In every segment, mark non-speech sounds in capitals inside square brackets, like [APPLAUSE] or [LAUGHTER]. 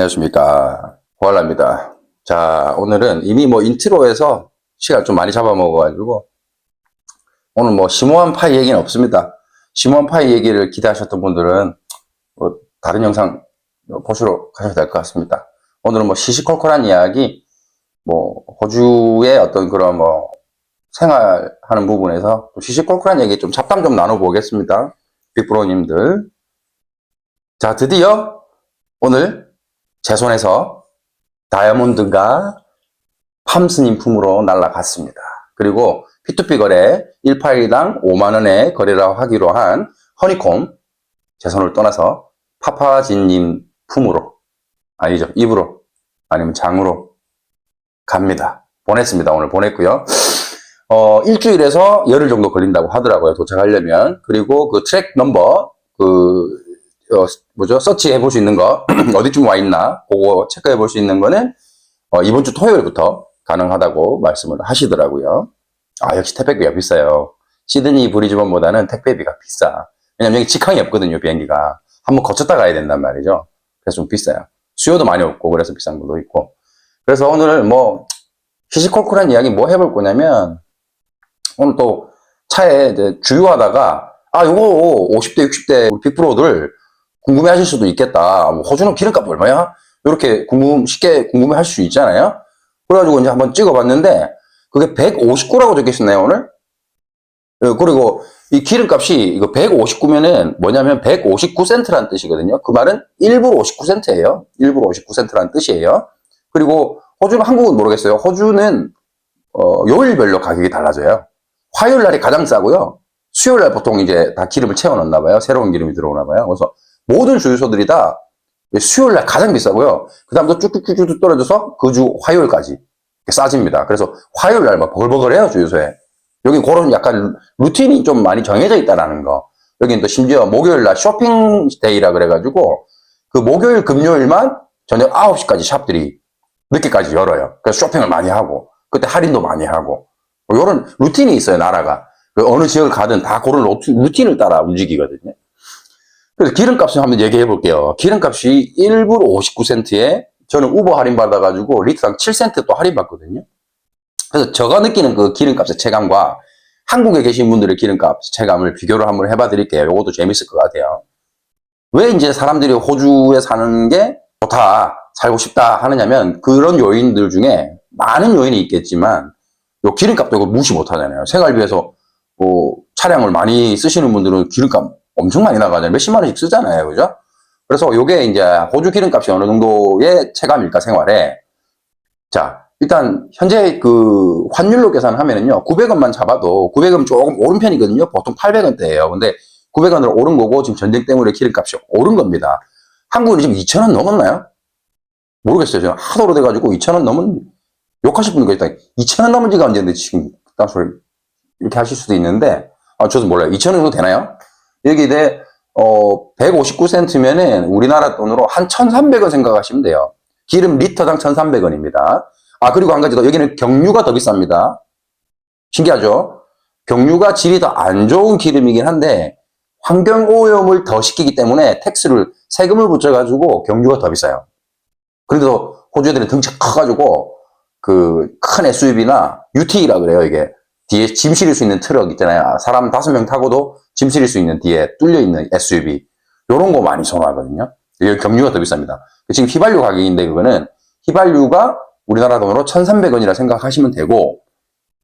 안녕하십니까. 호알라입니다. 자, 오늘은 이미 뭐 인트로에서 시간 좀 많이 잡아먹어 가지고, 오늘 뭐 심오한 파이 얘기는 없습니다. 심오한 파이 얘기를 기대하셨던 분들은, 뭐 다른 영상 보시러 가셔도 될 것 같습니다. 오늘은 뭐 시시콜콜한 이야기, 뭐, 호주의 어떤 그런 뭐, 생활하는 부분에서 좀 시시콜콜한 얘기 좀 잡담 좀 나눠보겠습니다. 빅브로님들. 자, 드디어 오늘 제 손에서 다이아몬드가 팜스님 품으로 날아갔습니다. 그리고 P2P 거래 1파일당 5만원에 거래를 하기로 한 허니콤 제 손을 떠나서 파파진님 품으로 아니죠 입으로 아니면 장으로 갑니다. 보냈습니다. 오늘 보냈고요. 어, 일주일에서 열흘 정도 걸린다고 하더라고요. 도착하려면. 그리고 그 트랙 넘버, 그, 어, 뭐죠? 서치 해볼 수 있는 거, [CLEARS THROAT] 어디쯤 와 있나, 그거 체크해 볼 수 있는 거는, 어, 이번 주 토요일부터 가능하다고 말씀을 하시더라고요. 아, 역시 택배비가 비싸요. 시드니 브리즈번보다는 택배비가 비싸. 왜냐면 여기 직항이 없거든요, 비행기가. 한번 거쳤다 가야 된단 말이죠. 그래서 좀 비싸요. 수요도 많이 없고, 그래서 비싼 것도 있고. 그래서 오늘 뭐, 시시콜콜한 이야기 뭐 해볼 거냐면, 오늘 또 차에 이제 주유하다가, 아, 요거 50대, 60대 우리 빅프로들 궁금해 하실 수도 있겠다. 뭐 호주는 기름값 얼마야? 이렇게 궁금, 쉽게 궁금해 할 수 있잖아요. 그래가지고 이제 한번 찍어봤는데, 그게 159라고 적혀 있었나요, 오늘? 예, 그리고 이 기름값이 이거 159면은 뭐냐면 159센트란 뜻이거든요. 그 말은 1불 59센트예요. 1불 59센트란 뜻이에요. 그리고 호주는 한국은 모르겠어요. 호주는 어, 요일별로 가격이 달라져요. 화요일 날이 가장 싸고요. 수요일 날 보통 이제 다 기름을 채워 넣나 봐요. 새로운 기름이 들어오나 봐요. 그래서 모든 주유소들이 다 수요일 날 가장 비싸고요. 그 다음부터 쭉쭉쭉쭉 떨어져서 그 주 화요일까지 싸집니다. 그래서 화요일 날막 버글버글해요, 주유소에. 여기 그런 약간 루틴이 좀 많이 정해져 있다라는 거. 여기는 또 심지어 목요일 날 쇼핑 데이라 그래가지고 그 목요일, 금요일만 저녁 9시까지 샵들이 늦게까지 열어요. 그래서 쇼핑을 많이 하고 그때 할인도 많이 하고 이런 루틴이 있어요, 나라가. 그 어느 지역을 가든 다 그런 루틴- 루틴을 따라 움직이거든요. 그래서 기름값을 한번 얘기해 볼게요. 기름값이 1불 59센트에 저는 우버 할인 받아가지고 리터당 7센트 또 할인 받거든요. 그래서 제가 느끼는 그 기름값의 체감과 한국에 계신 분들의 기름값 체감을 비교를 한번 해봐 드릴게요. 이것도 재밌을 것 같아요. 왜 이제 사람들이 호주에 사는 게 좋다, 살고 싶다 하느냐면 그런 요인들 중에 많은 요인이 있겠지만 요 기름값도 이거 무시 못 하잖아요. 생활비에서 뭐 차량을 많이 쓰시는 분들은 기름값 엄청 많이 나가잖아요. 몇십만 원씩 쓰잖아요. 그죠? 그래서 요게 이제 호주 기름값이 어느 정도의 체감일까 생활에 자, 일단 현재 그 환율로 계산하면은요. 900원만 잡아도 900원 조금 오른 편이거든요. 보통 800원대예요. 근데 900원으로 오른 거고 지금 전쟁 때문에 기름값이 오른 겁니다. 한국은 지금 2,000원 넘었나요? 모르겠어요. 지금 하도 오래돼가지고 2,000원 넘은 욕하실 분도 있다. 2,000원 넘은 지가 언제인데 지금 그딴 소리 이렇게 하실 수도 있는데 아, 저도 몰라요. 2,000원 정도 되나요? 여기에 어, 159센트면은 우리나라 돈으로 한 1,300원 생각하시면 돼요. 기름 리터당 1,300원입니다. 아, 그리고 한 가지 더. 여기는 경유가 더 비쌉니다. 신기하죠? 경유가 질이 더 안 좋은 기름이긴 한데 환경오염을 더 시키기 때문에 텍스를 세금을 붙여가지고 경유가 더 비싸요. 그래도 호주 애들은 덩치 커가지고 그 큰 SUV나 UT라 그래요 이게 뒤에 짐 실을 수 있는 트럭 있잖아요. 사람 다섯 명 타고도 짐 실을 수 있는 뒤에 뚫려 있는 SUV 요런 거 많이 선호하거든요. 여기 경유가 더 비쌉니다. 지금 휘발유 가격인데 그거는 휘발유가 우리나라 돈으로 1,300원이라 생각하시면 되고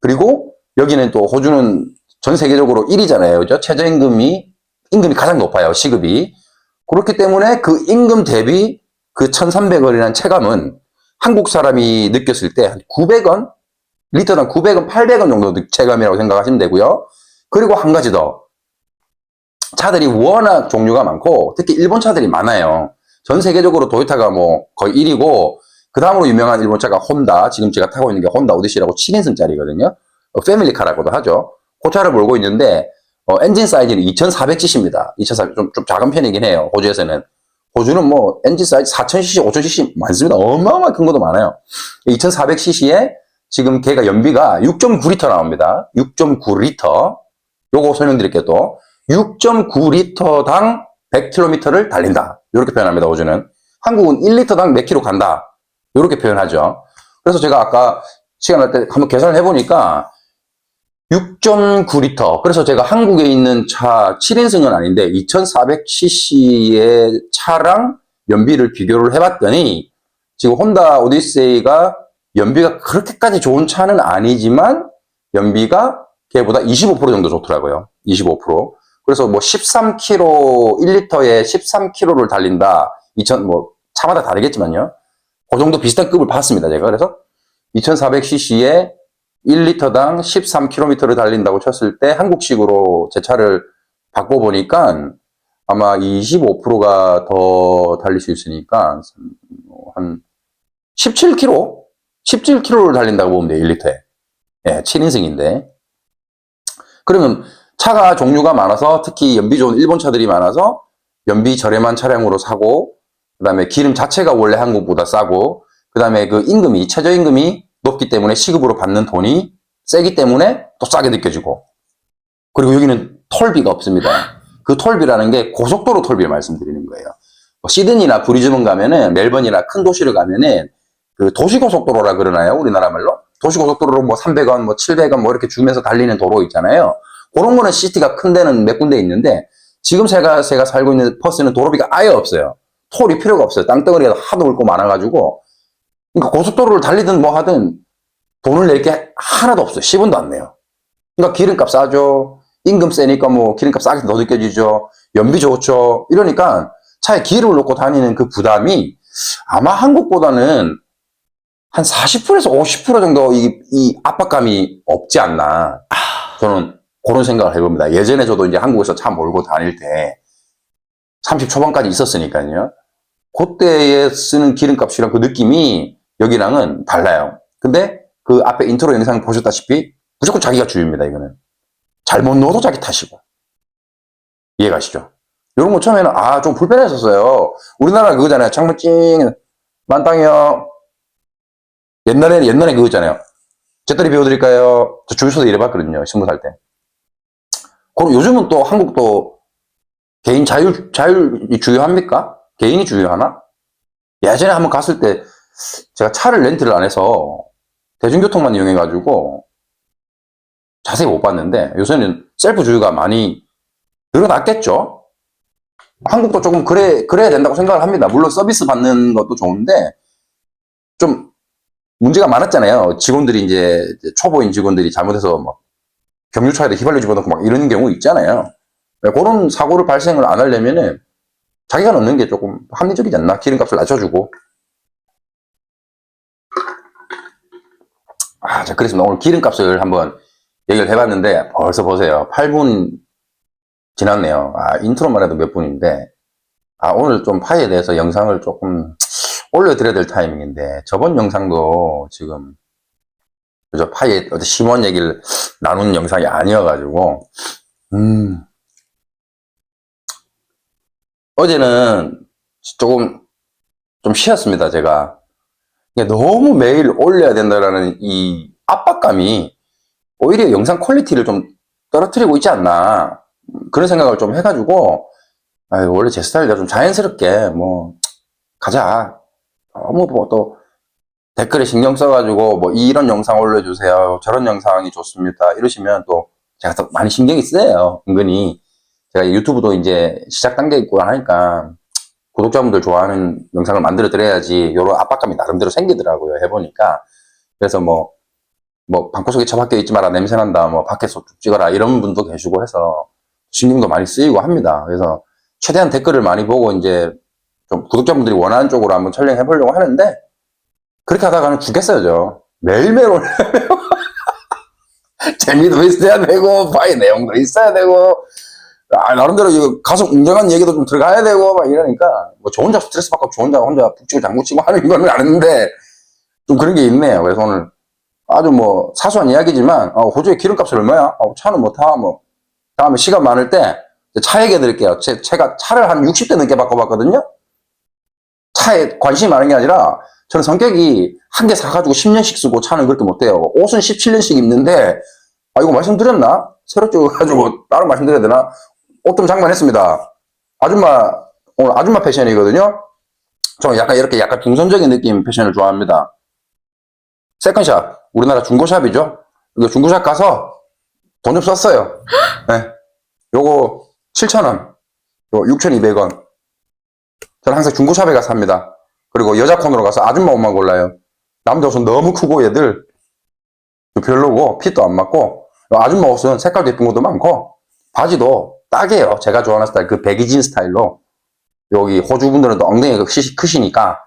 그리고 여기는 또 호주는 전 세계적으로 1위잖아요. 그죠? 최저임금이 임금이 가장 높아요. 시급이. 그렇기 때문에 그 임금 대비 그 1,300원이라는 체감은 한국 사람이 느꼈을 때 한 900원? 리터당 900원, 800원 정도 체감이라고 생각하시면 되고요. 그리고 한 가지 더. 차들이 워낙 종류가 많고 특히 일본 차들이 많아요. 전 세계적으로 도요타가 뭐 거의 1위고 그 다음으로 유명한 일본 차가 혼다. 지금 제가 타고 있는 게 혼다 오디시라고 7인승짜리거든요. 어, 패밀리카라고도 하죠. 그 차를 몰고 있는데 어, 엔진 사이즈는 2400cc입니다. 2400 좀, 좀 작은 편이긴 해요. 호주에서는. 호주는 뭐 엔진 사이즈 4000cc, 5000cc 많습니다. 어마어마한 큰 것도 많아요. 2400cc에 지금 걔가 연비가 6.9리터 나옵니다. 6.9리터. 요거 설명드릴게요 또. 6.9리터당 100km를 달린다. 이렇게 표현합니다. 호주는. 한국은 1리터당 몇 킬로 간다. 이렇게 표현하죠. 그래서 제가 아까 시간 날 때 한번 계산을 해보니까 6.9리터. 그래서 제가 한국에 있는 차 7인승은 아닌데 2400cc의 차랑 연비를 비교를 해봤더니 지금 혼다 오디세이가 연비가 그렇게까지 좋은 차는 아니지만 연비가 걔보다 25% 정도 좋더라고요. 25%. 그래서 뭐 13km, 1리터에 13km를 달린다. 2000, 뭐, 차마다 다르겠지만요. 그 정도 비슷한 급을 봤습니다, 제가. 그래서 2400cc에 1리터당 13km를 달린다고 쳤을 때 한국식으로 제 차를 바꿔보니까 아마 25%가 더 달릴 수 있으니까 한 17km? 17km를 달린다고 보면 돼요, 1리터에. 예, 7인승인데. 그러면 차가 종류가 많아서 특히 연비 좋은 일본 차들이 많아서 연비 저렴한 차량으로 사고 그 다음에 기름 자체가 원래 한국보다 싸고 그 다음에 그 임금이 최저임금이 높기 때문에 시급으로 받는 돈이 세기 때문에 또 싸게 느껴지고 그리고 여기는 톨비가 없습니다. 그 톨비라는 게 고속도로 톨비를 말씀드리는 거예요. 뭐 시드니나 브리즈번 가면은 멜번이나 큰 도시를 가면은 그 도시고속도로라 그러나요? 우리나라 말로? 도시고속도로로 뭐 300원, 뭐 700원 뭐 이렇게 주면서 달리는 도로 있잖아요. 그런 거는 시티가 큰 데는 몇 군데 있는데 지금 제가 제가 살고 있는 퍼스는 도로비가 아예 없어요. 톨이 필요가 없어요. 땅덩어리가 하도 넓고 많아가지고 그러니까 고속도로를 달리든 뭐 하든 돈을 낼 게 하나도 없어요. 10원도 안 내요. 그러니까 기름값 싸죠. 임금 세니까 뭐 기름값 싸게 더 느껴지죠. 연비 좋죠. 이러니까 차에 기름을 넣고 다니는 그 부담이 아마 한국보다는 한 40%에서 50% 정도 이, 이 압박감이 없지 않나. 저는 그런 생각을 해봅니다. 예전에 저도 이제 한국에서 차 몰고 다닐 때 30 초반까지 있었으니까요. 그때에 쓰는 기름값이랑 그 느낌이 여기랑은 달라요. 근데 그 앞에 인트로 영상 보셨다시피 무조건 자기가 주입니다, 이거는. 잘못 넣어도 자기 탓이고. 이해가시죠? 이런 거 처음에는, 아, 좀 불편했었어요. 우리나라 그거잖아요. 창문 찡, 만땅이요. 옛날에는, 옛날에 그거잖아요. 제떨이 배워드릴까요? 저 주유소도 일해봤거든요. 스무 살 때. 그럼 요즘은 또 한국도 개인 자율, 자율이 주요합니까? 개인이 주요하나? 예전에 한번 갔을 때 제가 차를 렌트를 안 해서 대중교통만 이용해가지고 자세히 못 봤는데 요새는 셀프 주유가 많이 늘어났겠죠? 한국도 조금 그래, 그래야 된다고 생각을 합니다. 물론 서비스 받는 것도 좋은데 좀 문제가 많았잖아요. 직원들이 이제 초보인 직원들이 잘못해서 뭐 경유차에도 휘발유 집어넣고 막 이런 경우 있잖아요. 그런 사고를 발생을 안 하려면은 자기가 넣는 게 조금 합리적이지 않나? 기름값을 낮춰주고. 아, 자, 그렇습니다. 오늘 기름값을 한번 얘기를 해봤는데 벌써 보세요. 8분 지났네요. 아, 인트로만 해도 몇 분인데. 아, 오늘 좀 파이에 대해서 영상을 조금 올려드려야 될 타이밍인데 저번 영상도 지금 그저 파이에 어떤 심원 얘기를 나눈 영상이 아니어가지고 음. 어제는 조금 좀 쉬었습니다 제가. 너무 매일 올려야 된다라는 이 압박감이 오히려 영상 퀄리티를 좀 떨어뜨리고 있지 않나 그런 생각을 좀 해가지고 아유, 원래 제 스타일대로 좀 자연스럽게 뭐 가자. 너무 뭐 또 댓글에 신경 써가지고 뭐 이런 영상 올려주세요. 저런 영상이 좋습니다. 이러시면 또 제가 더 많이 신경이 쓰여요. 은근히 제가 유튜브도 이제 시작 단계에 있고 하니까 구독자분들 좋아하는 영상을 만들어 드려야지 이런 압박감이 나름대로 생기더라고요. 해보니까 그래서 뭐 뭐 방구석에 처박혀 있지 마라 냄새 난다 뭐 밖에서 쭉 찍어라 이런 분도 계시고 해서 신경도 많이 쓰이고 합니다. 그래서 최대한 댓글을 많이 보고 이제 좀 구독자분들이 원하는 쪽으로 한번 촬영해 보려고 하는데 그렇게 하다가는 죽겠어요, 저. 매일매일 올려요. [LAUGHS] 재미도 있어야 되고, 파의 내용도 있어야 되고, 아, 나름대로 이거 가슴 웅장한 얘기도 좀 들어가야 되고, 막 이러니까, 뭐, 저 혼자 스트레스 받고, 저 혼자 혼자 북치고 장구치고 하는 건 [LAUGHS] 아는데, 좀 그런 게 있네요. 그래서 오늘 아주 뭐, 사소한 이야기지만, 어, 호주의 기름값이 얼마야? 어, 차는 뭐 타, 뭐. 다음에 시간 많을 때, 차 얘기해 드릴게요. 제, 제가 차를 한 60대 넘게 바꿔봤거든요? 차에 관심이 많은 게 아니라, 저는 성격이 한 개 사가지고 10년씩 쓰고 차는 그렇게 못해요. 옷은 17년씩 입는데, 아, 이거 말씀드렸나? 새로 찍어가지고 따로 말씀드려야 되나? 옷 좀 장만했습니다. 아줌마, 오늘 아줌마 패션이거든요? 저는 약간 이렇게 약간 중선적인 느낌 패션을 좋아합니다. 세컨샵, 우리나라 중고샵이죠? 이거 중고샵 가서 돈 좀 썼어요. 네. 요거 7,000원, 요 6,200원. 저는 항상 중고샵에 가서 삽니다. 그리고 여자 콘으로 가서 아줌마 옷만 골라요. 남자 옷은 너무 크고 얘들 별로고 핏도 안 맞고 아줌마 옷은 색깔도 예쁜 것도 많고 바지도 딱이에요. 제가 좋아하는 스타일 그 배기진 스타일로 여기 호주 분들은 또 엉덩이가 크시, 크시니까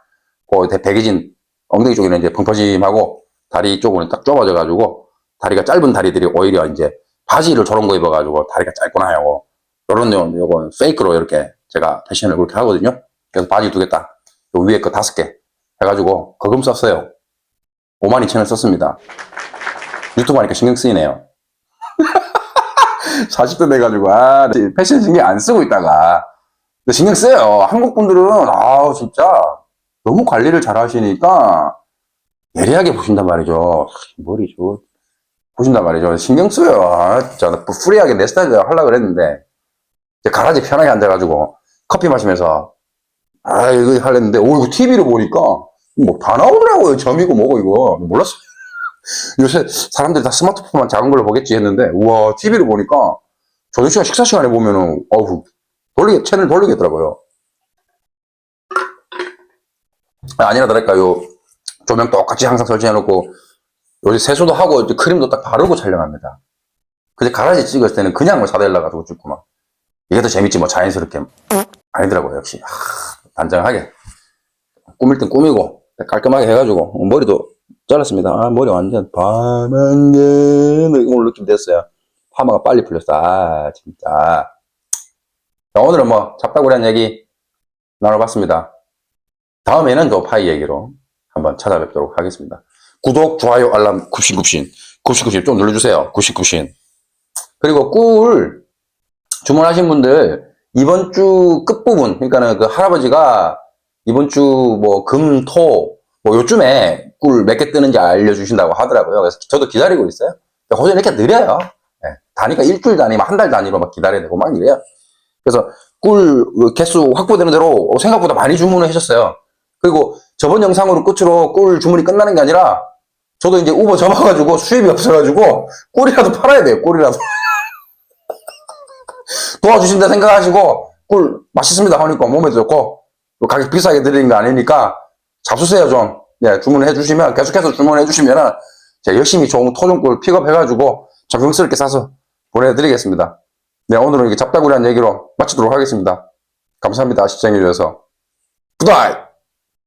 그 대- 배기진 엉덩이 쪽에는 이제 펑퍼짐하고 다리 쪽은 딱 좁아져 가지고 다리가 짧은 다리들이 오히려 이제 바지를 저런 거 입어가지고 다리가 짧구나 하고 요런 요 요건 페이크로 이렇게 제가 패션을 그렇게 하거든요. 그래서 바지 두 개 딱, 요 위에 거 다섯 개 해가지고 거금 썼어요. 5만 2천 원 썼습니다. 유튜브 하니까 신경 쓰이네요. [LAUGHS] 40대 돼가지고, 아, 패션 신경 안 쓰고 있다가. 신경 써요. 한국 분들은, 아우, 진짜, 너무 관리를 잘 하시니까, 예리하게 보신단 말이죠. 머리 좋, 보신단 말이죠. 신경 써요. 아, 진짜, 나 프리하게 내 스타일대로 하려고 그랬는데, 이제 가라지 편하게 앉아가지고, 커피 마시면서, 아, 이거 하려는데, 오, 이거 TV로 보니까, 뭐 다 나오더라고요. 점이고 뭐고, 이거. 몰랐어요. [LAUGHS] 요새 사람들이 다 스마트폰만 작은 걸로 보겠지 했는데, 우와, TV를 보니까, 저녁 시간 식사 시간에 보면은, 어우, 돌리게, 채널 돌리겠더라고요. 아, 아니라 다를까요. 조명 똑같이 항상 설치해놓고, 요새 세수도 하고, 크림도 딱 바르고 촬영합니다. 근데 가라지 찍을 때는 그냥 뭐 사달라가지고 찍고 막. 이게 더 재밌지, 뭐 자연스럽게. 아니더라고요, 역시. 하, 단정하게. 꾸밀 땐 꾸미고, 깔끔하게 해가지고, 머리도 잘랐습니다. 아, 머리 완전 파만게 오늘 느낌 됐어요. 파마가 빨리 풀렸어. 아, 진짜. 자, 오늘은 뭐 잡다구리한 얘기 나눠봤습니다. 다음에는 또 파이 얘기로 한번 찾아뵙도록 하겠습니다. 구독, 좋아요, 알람, 굽신굽신. 굽신굽신 좀 눌러주세요. 굽신굽신. 그리고 꿀 주문하신 분들 이번 주 끝부분, 그러니까는 그 할아버지가 이번 주 뭐 금, 토, 뭐 요즘에 꿀 몇 개 뜨는지 알려주신다고 하더라고요. 그래서 저도 기다리고 있어요. 호주 이렇게 느려요. 예, 단위가 일주일 단위, 한 달 단위로 막 기다려야 되고 막 이래요. 그래서 꿀 개수 확보되는 대로 생각보다 많이 주문을 하셨어요. 그리고 저번 영상으로 끝으로 꿀 주문이 끝나는 게 아니라 저도 이제 우버 접어가지고 수입이 없어가지고 꿀이라도 팔아야 돼요. 꿀이라도. 도와주신다 생각하시고 꿀 맛있습니다 하니까 몸에 좋고 또 가격 비싸게 드리는 거 아니니까 잡수세요 좀. 예, 주문해 주시면 계속해서 주문해 주시면은 제가 열심히 좋은 토종꿀 픽업해가지고 정성스럽게 사서 보내드리겠습니다. 네, 오늘은 이게 잡다구리한 얘기로 마치도록 하겠습니다. 감사합니다. 시청해주셔서. 굿바이!